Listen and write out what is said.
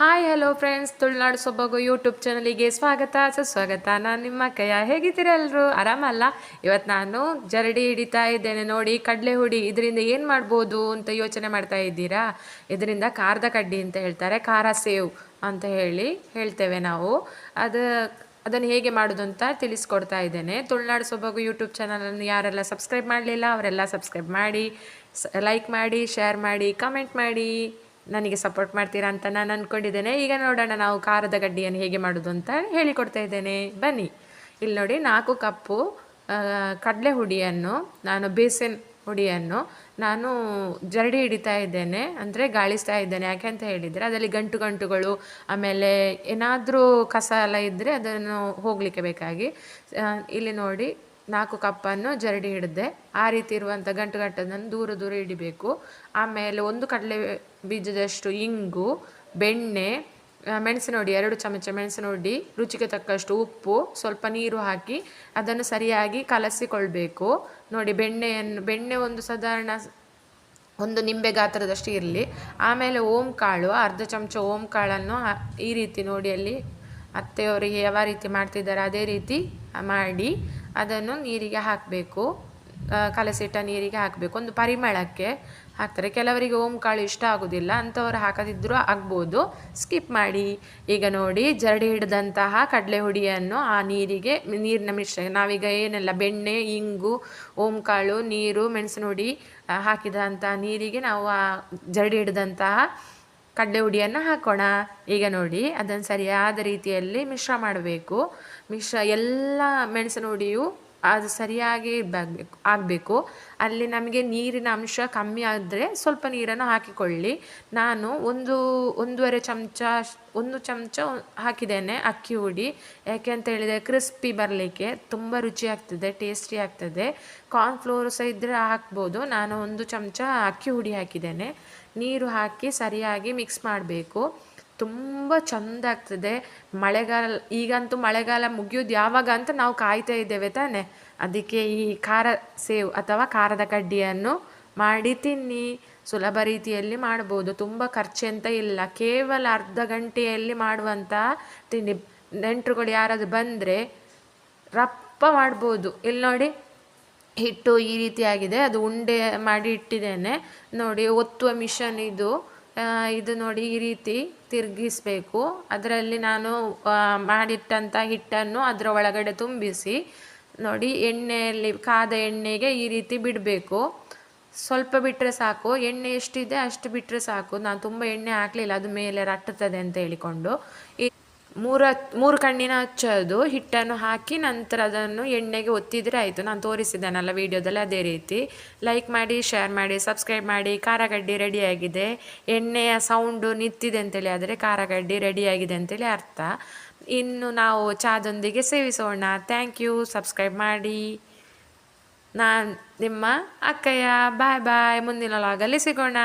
Hi hello friends Tulunadu ಸೊಬಗು YouTube ಚಾನಲಿಗೆ ಸ್ವಾಗತ, ಸುಸ್ವಾಗತ. ನಾನು ನಿಮ್ಮ ಕೈಯ ಹೇಗಿದ್ದೀರಾ ಎಲ್ಲರೂ ಆರಾಮಲ್ಲ? ಇವತ್ತು ನಾನು ಜರಡಿ ಹಿಡಿತಾ ಇದ್ದೇನೆ. ನೋಡಿ, ಕಡಲೆ ಹುಡಿ. ಇದರಿಂದ ಏನು ಮಾಡ್ಬೋದು ಅಂತ ಯೋಚನೆ ಮಾಡ್ತಾ ಇದ್ದೀರಾ? ಇದರಿಂದ ಖಾರದ ಕಡ್ಡಿ ಅಂತ ಹೇಳ್ತಾರೆ. ಖಾರ ಸೇವ್ ಅಂತ ಹೇಳಿ ಹೇಳ್ತೇವೆ ನಾವು. ಅದು, ಅದನ್ನು ಹೇಗೆ ಮಾಡೋದು ಅಂತ ತಿಳಿಸ್ಕೊಡ್ತಾ ಇದ್ದೇನೆ. ತುಳುನಾಡು ಸೊಬಗು ಯೂಟ್ಯೂಬ್ ಚಾನಲನ್ನು ಯಾರೆಲ್ಲ ಸಬ್ಸ್ಕ್ರೈಬ್ ಮಾಡಲಿಲ್ಲ, ಅವರೆಲ್ಲ ಸಬ್ಸ್ಕ್ರೈಬ್ ಮಾಡಿ ಲೈಕ್ ಮಾಡಿ ಶೇರ್ ಮಾಡಿ ಕಮೆಂಟ್ ಮಾಡಿ. ನನಗೆ ಸಪೋರ್ಟ್ ಮಾಡ್ತೀರಾ ಅಂತ ನಾನು ಅಂದ್ಕೊಂಡಿದ್ದೇನೆ ಈಗ ನೋಡೋಣ ನಾವು ಖಾರದ ಗಡ್ಡಿಯನ್ನು ಹೇಗೆ ಮಾಡೋದು ಅಂತ ಹೇಳಿಕೊಡ್ತಾ ಇದ್ದೇನೆ. ಬನ್ನಿ. ಇಲ್ಲಿ ನೋಡಿ ನಾಲ್ಕು ಕಪ್ಪು ಕಡಲೆ ಹುಡಿಯನ್ನು, ನಾನು ಬೇಸನ್ ಹುಡಿಯನ್ನು, ನಾನು ಜರಡಿ ಹಿಡಿತಾ ಇದ್ದೇನೆ. ಅಂದರೆ ಗಾಳಿಸ್ತಾ ಇದ್ದೇನೆ. ಯಾಕೆ ಅಂತ ಹೇಳಿದರೆ ಅದರಲ್ಲಿ ಗಂಟು ಗಂಟುಗಳು, ಆಮೇಲೆ ಏನಾದರೂ ಕಸ ಎಲ್ಲ ಇದ್ದರೆ ಅದನ್ನು ಹೋಗಲಿಕ್ಕೆ ಬೇಕಾಗಿ. ಇಲ್ಲಿ ನೋಡಿ ನಾಲ್ಕು ಕಪ್ಪನ್ನು ಜರಡಿ ಹಿಡಿದೆ. ಆ ರೀತಿ ಇರುವಂಥ ಗಂಟು ಗಂಟನ್ನು ದೂರ ದೂರ ಹಿಡಿಬೇಕು. ಆಮೇಲೆ ಒಂದು ಕಡಲೆ ಬೀಜದಷ್ಟು ಇಂಗು, ಬೆಣ್ಣೆ ಮೆಣಸಿನ ಹುಡಿ ಎರಡು ಚಮಚ ಮೆಣಸಿನ ಹುಡಿ ರುಚಿಗೆ ತಕ್ಕಷ್ಟು ಉಪ್ಪು, ಸ್ವಲ್ಪ ನೀರು ಹಾಕಿ ಅದನ್ನು ಸರಿಯಾಗಿ ಕಲಸಿಕೊಳ್ಬೇಕು. ನೋಡಿ, ಬೆಣ್ಣೆಯನ್ನು, ಬೆಣ್ಣೆ ಒಂದು ಸಾಧಾರಣ ಒಂದು ನಿಂಬೆ ಗಾತ್ರದಷ್ಟು ಇರಲಿ. ಆಮೇಲೆ ಓಂ ಕಾಳು ಅರ್ಧ ಚಮಚ ಓಂ ಕಾಳನ್ನು ಈ ರೀತಿ ನೋಡಿ ಅಲ್ಲಿ ಅತ್ತೆಯವರಿಗೆ ಯಾವ ರೀತಿ ಮಾಡ್ತಿದ್ದಾರೆ, ಅದೇ ರೀತಿ ಮಾಡಿ ಅದನ್ನು ನೀರಿಗೆ ಹಾಕಬೇಕು. ಕಲಸಿಟ್ಟ ನೀರಿಗೆ ಹಾಕಬೇಕು. ಒಂದು ಪರಿಮಳಕ್ಕೆ ಹಾಕ್ತಾರೆ. ಕೆಲವರಿಗೆ ಓಂ ಕಾಳು ಇಷ್ಟ ಆಗೋದಿಲ್ಲ. ಅಂಥವ್ರು ಹಾಕದಿದ್ದರೂ ಆಗ್ಬೋದು. ಸ್ಕಿಪ್ ಮಾಡಿ. ಈಗ ನೋಡಿ, ಜರಡಿ ಹಿಡಿದಂತಹ ಕಡಲೆ ಹುಡಿಯನ್ನು ಆ ನೀರಿಗೆ, ನೀರಿನ ಮಿಶ್ರ, ನಾವೀಗ ಏನೆಲ್ಲ ಬೆಣ್ಣೆ, ಇಂಗು, ಓಂ ಕಾಳು, ನೀರು, ಮೆಣಸಿನ ಹುಡಿ ಹಾಕಿದಂತಹ ನೀರಿಗೆ ನಾವು ಆ ಜರಡಿ ಹಿಡಿದಂತಹ ಕಡಲೆ ಹುಡಿಯನ್ನು ಹಾಕೋಣ. ಈಗ ನೋಡಿ ಅದನ್ನು ಸರಿಯಾದ ರೀತಿಯಲ್ಲಿ ಮಿಶ್ರ ಮಾಡಬೇಕು. ಮಿಶ್ರ ಎಲ್ಲ ಮೆಣಸಿನ ಹುಡಿಯು ಅದು ಸರಿಯಾಗಿ ಬಾಗಬೇಕು ಆಗಬೇಕು. ಅಲ್ಲಿ ನಮಗೆ ನೀರಿನ ಅಂಶ ಕಮ್ಮಿ ಆದರೆ ಸ್ವಲ್ಪ ನೀರನ್ನು ಹಾಕಿಕೊಳ್ಳಿ. ನಾನು ಒಂದು, ಒಂದೂವರೆ ಚಮಚ, ಒಂದು ಚಮಚ ಹಾಕಿದ್ದೇನೆ ಅಕ್ಕಿ ಹುಡಿ. ಯಾಕೆ ಅಂತ ಹೇಳಿದರೆ ಕ್ರಿಸ್ಪಿ ಬರಲಿಕ್ಕೆ ತುಂಬ ರುಚಿ ಆಗ್ತದೆ, ಟೇಸ್ಟಿ ಆಗ್ತದೆ. ಕಾರ್ನ್ಫ್ಲೋರ್ ಸಹ ಇದ್ದರೆ ಹಾಕ್ಬೋದು. ನಾನು ಒಂದು ಚಮಚ ಅಕ್ಕಿ ಹುಡಿ ಹಾಕಿದ್ದೇನೆ. ನೀರು ಹಾಕಿ ಸರಿಯಾಗಿ ಮಿಕ್ಸ್ ಮಾಡಬೇಕು. ತುಂಬ ಚಂದ ಆಗ್ತದೆ. ಮಳೆಗಾಲ, ಈಗಂತೂ ಮಳೆಗಾಲ ಮುಗಿಯೋದು ಯಾವಾಗ ಅಂತ ನಾವು ಕಾಯ್ತಾ ಇದ್ದೇವೆ ತಾನೆ. ಅದಕ್ಕೆ ಈ ಖಾರ ಸೇವ್ ಅಥವಾ ಖಾರದ ಕಡ್ಡಿಯನ್ನು ಮಾಡಿ ತಿನ್ನಿ. ಸುಲಭ ರೀತಿಯಲ್ಲಿ ಮಾಡ್ಬೋದು. ತುಂಬ ಖರ್ಚೆಂತ ಇಲ್ಲ. ಕೇವಲ ಅರ್ಧ ಗಂಟೆಯಲ್ಲಿ ಮಾಡುವಂಥ ತಿಂಡಿ. ನೆಂಟರುಗಳು ಯಾರಾದರೂ ಬಂದರೆ ರಪ್ಪ ಮಾಡ್ಬೋದು. ಇಲ್ಲಿ ನೋಡಿ, ಹಿಟ್ಟು ಈ ರೀತಿಯಾಗಿದೆ ಅದು ಉಂಡೆ ಮಾಡಿ ಇಟ್ಟಿದ್ದೇನೆ. ನೋಡಿ, ಒತ್ತುವ ಮಿಷನ್ ಇದು. ಇದು ನೋಡಿ ಈ ರೀತಿ ತಿರುಗಿಸ್ಬೇಕು. ಅದರಲ್ಲಿ ನಾನು ಮಾಡಿಟ್ಟಂಥ ಹಿಟ್ಟನ್ನು ಅದರ ಒಳಗಡೆ ತುಂಬಿಸಿ ನೋಡಿ ಎಣ್ಣೆಯಲ್ಲಿ, ಕಾದ ಎಣ್ಣೆಗೆ ಈ ರೀತಿ ಬಿಡಬೇಕು. ಸ್ವಲ್ಪ ಬಿಟ್ಟರೆ ಸಾಕು. ಎಣ್ಣೆ ಎಷ್ಟಿದೆ ಅಷ್ಟು ಬಿಟ್ಟರೆ ಸಾಕು. ನಾನು ತುಂಬ ಎಣ್ಣೆ ಹಾಕಲಿಲ್ಲ. ಅದು ಮೇಲೆ ರಟ್ಟುತ್ತದೆ ಅಂತ ಹೇಳಿಕೊಂಡು. ಈ ಮೂರ, ಮೂರು ಕಣ್ಣಿನ ಹಚ್ಚೋದು, ಹಿಟ್ಟನ್ನು ಹಾಕಿ ನಂತರ ಅದನ್ನು ಎಣ್ಣೆಗೆ ಒತ್ತಿದರೆ ಆಯಿತು. ನಾನು ತೋರಿಸಿದ್ದೇನಲ್ಲ ವೀಡಿಯೋದಲ್ಲಿ ಅದೇ ರೀತಿ. ಲೈಕ್ ಮಾಡಿ ಶೇರ್ ಮಾಡಿ ಸಬ್ಸ್ಕ್ರೈಬ್ ಮಾಡಿ ಖಾರಗಡ್ಡಿ ರೆಡಿಯಾಗಿದೆ ಎಣ್ಣೆಯ ಸೌಂಡು ನಿಂತಿದೆ ಅಂತೇಳಿ, ಆದರೆ ಖಾರಗಡ್ಡಿ ರೆಡಿಯಾಗಿದೆ ಅಂತೇಳಿ ಅರ್ಥ. ಇನ್ನು ನಾವು ಚಾದೊಂದಿಗೆ ಸೇವಿಸೋಣ. ಥ್ಯಾಂಕ್ ಯು ಸಬ್ಸ್ಕ್ರೈಬ್ ಮಾಡಿ. ನಾನು ನಿಮ್ಮ ಅಕ್ಕಯ್ಯ. ಬಾಯ್ ಬಾಯ್ ಮುಂದಿನ ಲಾಗಲ್ಲಿ ಸಿಗೋಣ.